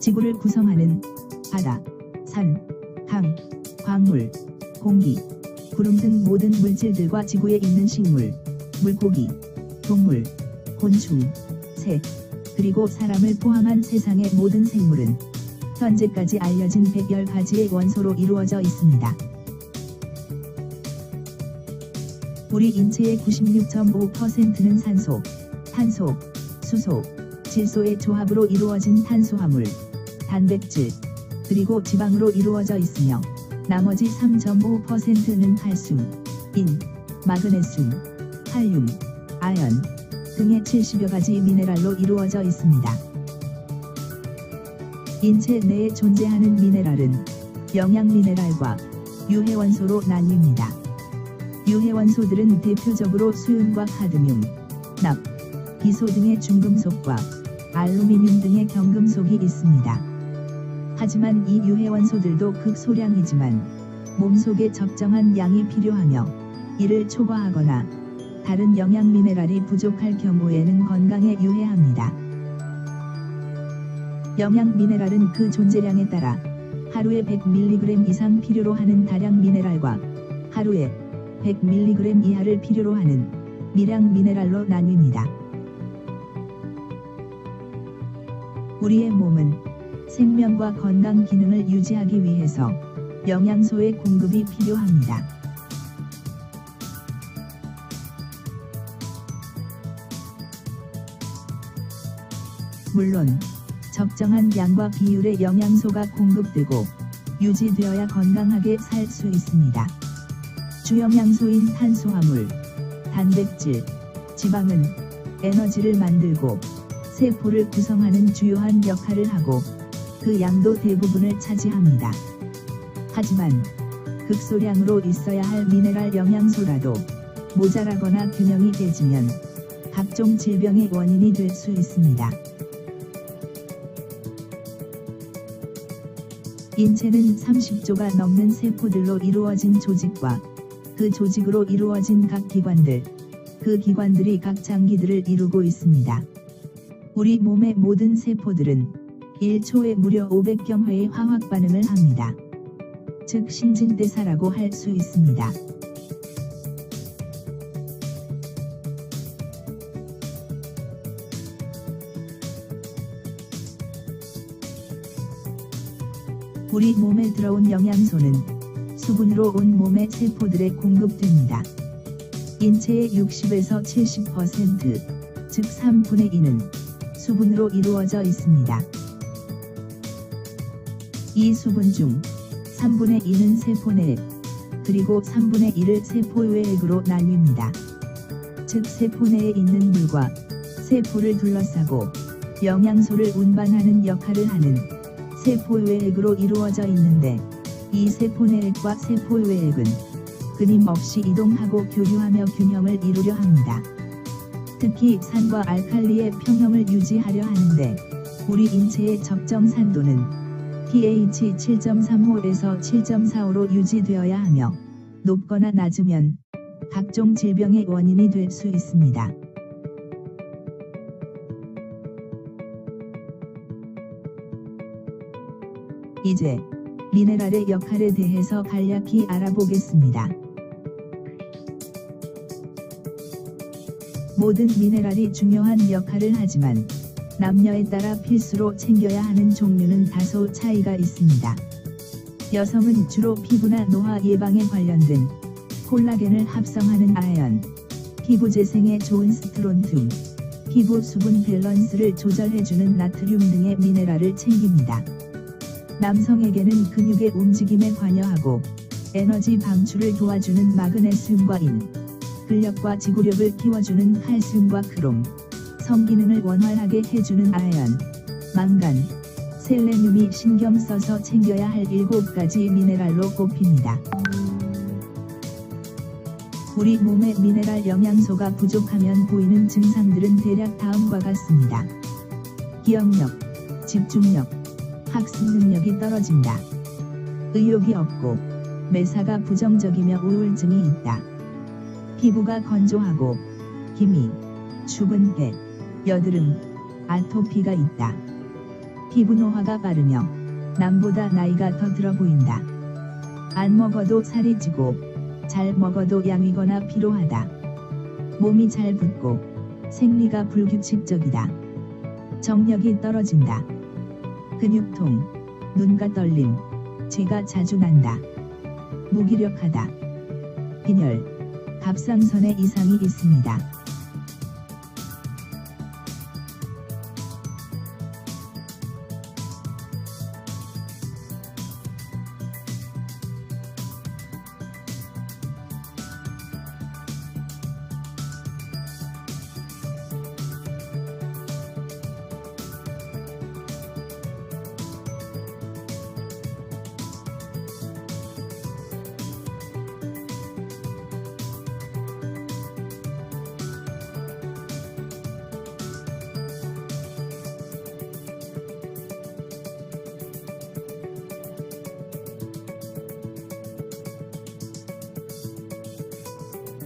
지구를 구성하는 바다, 산, 강, 광물, 공기, 구름 등 모든 물질들과 지구에 있는 식물, 물고기, 동물, 곤충, 새, 그리고 사람을 포함한 세상의 모든 생물은 현재까지 알려진 110가지의 원소로 이루어져 있습니다. 우리 인체의 96.5%는 산소, 탄소, 수소, 질소의 조합으로 이루어진 탄수화물, 단백질, 그리고 지방으로 이루어져 있으며 나머지 3.5%는 칼슘, 인, 마그네슘, 칼륨, 아연 등의 70여 가지 미네랄로 이루어져 있습니다. 인체 내에 존재하는 미네랄은 영양 미네랄과 유해 원소로 나뉩니다. 유해 원소들은 대표적으로 수윤과 카드뮴, 납, 비소 등의 중금속과 알루미늄 등의 경금속이 있습니다. 하지만 이 유해 원소들도 극소량이지만 몸속에 적정한 양이 필요하며 이를 초과하거나 다른 영양 미네랄이 부족할 경우에는 건강에 유해합니다. 영양 미네랄은 그 존재량에 따라 하루에 100mg 이상 필요로 하는 다량 미네랄과 하루에 100mg 이하를 필요로 하는 미량 미네랄로 나뉩니다. 우리의 몸은 생명과 건강 기능을 유지하기 위해서 영양소의 공급이 필요합니다. 물론 적정한 양과 비율의 영양소가 공급되고 유지되어야 건강하게 살 수 있습니다. 주영양소인 탄수화물, 단백질, 지방은 에너지를 만들고 세포를 구성하는 주요한 역할을 하고 그 양도 대부분을 차지합니다. 하지만 극소량으로 있어야 할 미네랄 영양소라도 모자라거나 균형이 깨지면 각종 질병의 원인이 될 수 있습니다. 인체는 30조가 넘는 세포들로 이루어진 조직과 그 조직으로 이루어진 각 기관들, 그 기관들이 각 장기들을 이루고 있습니다. 우리 몸의 모든 세포들은 1초에 무려 500경회의 화학 반응을 합니다. 즉 신진대사라고 할 수 있습니다. 우리 몸에 들어온 영양소는 수분으로 온 몸의 세포들에 공급됩니다. 인체의 60에서 70%, 즉 3분의 2는 수분으로 이루어져 있습니다. 이 수분 중 3분의 2는 세포 내액, 그리고 3분의 1을 세포 외액으로 나뉩니다. 즉 세포 내에 있는 물과 세포를 둘러싸고 영양소를 운반하는 역할을 하는 세포 외액으로 이루어져 있는데 이 세포 내액과 세포 외액은 끊임없이 이동하고 교류하며 균형을 이루려 합니다. 특히 산과 알칼리의 평형을 유지하려 하는데 우리 인체의 적정 산도는 pH 7.35에서 7.45로 유지되어야 하며 높거나 낮으면 각종 질병의 원인이 될 수 있습니다. 이제 미네랄의 역할에 대해서 간략히 알아보겠습니다. 모든 미네랄이 중요한 역할을 하지만 남녀에 따라 필수로 챙겨야 하는 종류는 다소 차이가 있습니다. 여성은 주로 피부나 노화 예방에 관련된 콜라겐을 합성하는 아연, 피부 재생에 좋은 스트론튬, 피부 수분 밸런스를 조절해주는 나트륨 등의 미네랄을 챙깁니다. 남성에게는 근육의 움직임에 관여하고 에너지 방출을 도와주는 마그네슘과 인, 근력과 지구력을 키워주는 칼슘과 크롬, 성기능을 원활하게 해주는 아연, 망간, 셀레늄이 신경 써서 챙겨야 할 7가지 미네랄로 꼽힙니다. 우리 몸의 미네랄 영양소가 부족하면 보이는 증상들은 대략 다음과 같습니다. 기억력, 집중력, 학습 능력이 떨어진다. 의욕이 없고 매사가 부정적이며 우울증이 있다. 피부가 건조하고 기미, 죽은 배, 여드름, 아토피가 있다. 피부 노화가 빠르며 남보다 나이가 더 들어 보인다. 안 먹어도 살이 찌고 잘 먹어도 양이거나 피로하다. 몸이 잘 붓고 생리가 불규칙적이다. 정력이 떨어진다. 근육통, 눈가 떨림, 쥐가 자주 난다. 무기력하다. 빈혈, 갑상선에 이상이 있습니다.